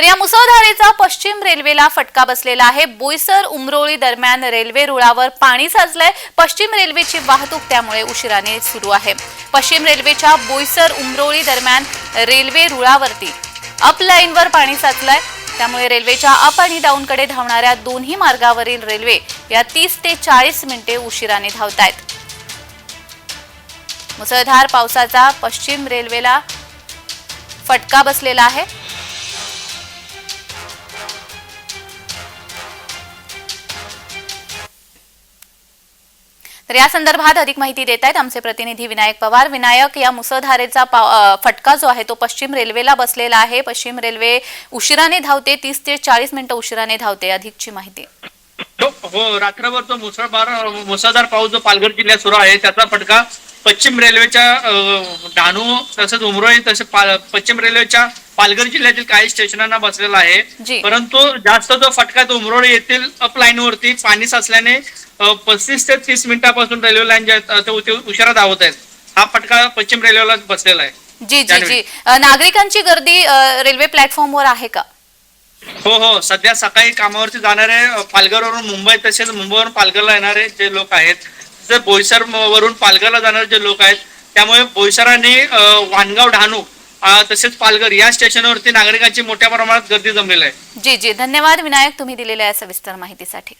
तर या मुसळधारेचा पश्चिम रेल्वेला फटका बसलेला आहे. बोईसर उमरोळी दरम्यान रेल्वे रुळावर पाणी साचलंय. पश्चिम रेल्वेची वाहतूक त्यामुळे उशिराने सुरू आहे. पश्चिम रेल्वेच्या बोईसर उमरोळी दरम्यान रेल्वे रुळावरती अप लाईनवर पाणी साचलंय. त्यामुळे रेल्वेच्या अप आणि डाऊनकडे धावणाऱ्या दोन्ही मार्गावरील रेल्वे या तीस ते चाळीस मिनिटे उशिराने धावत आहेत मुसळधार पावसाचा पश्चिम रेल्वेला फटका बसलेला आहे. तर या संदर्भात अधिक माहिती देत आहेत आमचे प्रतिनिधी विनायक पवार. विनायक या मुसळधारेचा फटका जो आहे तो पश्चिम रेल्वेला बसलेला आहे. पश्चिम रेल्वे उशिराने धावते तीस ते चाळीस मिनिटं उशिराने धावते अधिकची माहिती. हो, हो रात्रभर तो मुसळधार मुसळधार पाऊस जो पालघर जिल्ह्यात सुरू आहे त्याचा फटका पश्चिम रेल्वेच्या डहाणू तसंच उमरोई तसेच पश्चिम रेल्वेच्या पालघर जिल्ह्यातील काही स्टेशनांना बसलेला. आहे. परंतु जास्त जो फटका तो उमरोळी येथील अप लाईन वरती पाणी साचल्याने पस्तीस ते तीस मिनिटापासून रेल्वे लाईन जे उशिरा धावत आहेत. हा फटका पश्चिम रेल्वेला बसलेला आहे. जी जी. जी. नागरिकांची गर्दी रेल्वे प्लॅटफॉर्मवर आहे का? हो हो. सध्या सकाळी कामावरती जाणारे पालघरवरून मुंबई तसेच मुंबईवरून पालघरला येणारे जे लोक आहेत बोईसर वरून पालघरला जाणारे जे लोक आहेत त्यामुळे बोईसर आणि अ, वाणगाव डहाणू तसेच पालघर या स्टेशनवरती नागरिकांची मोठ्या प्रमाणात गर्दी जमलेली आहे. जी जी. धन्यवाद. विनायक तुम्ही दिलेल्या सविस्तर माहितीसाठी.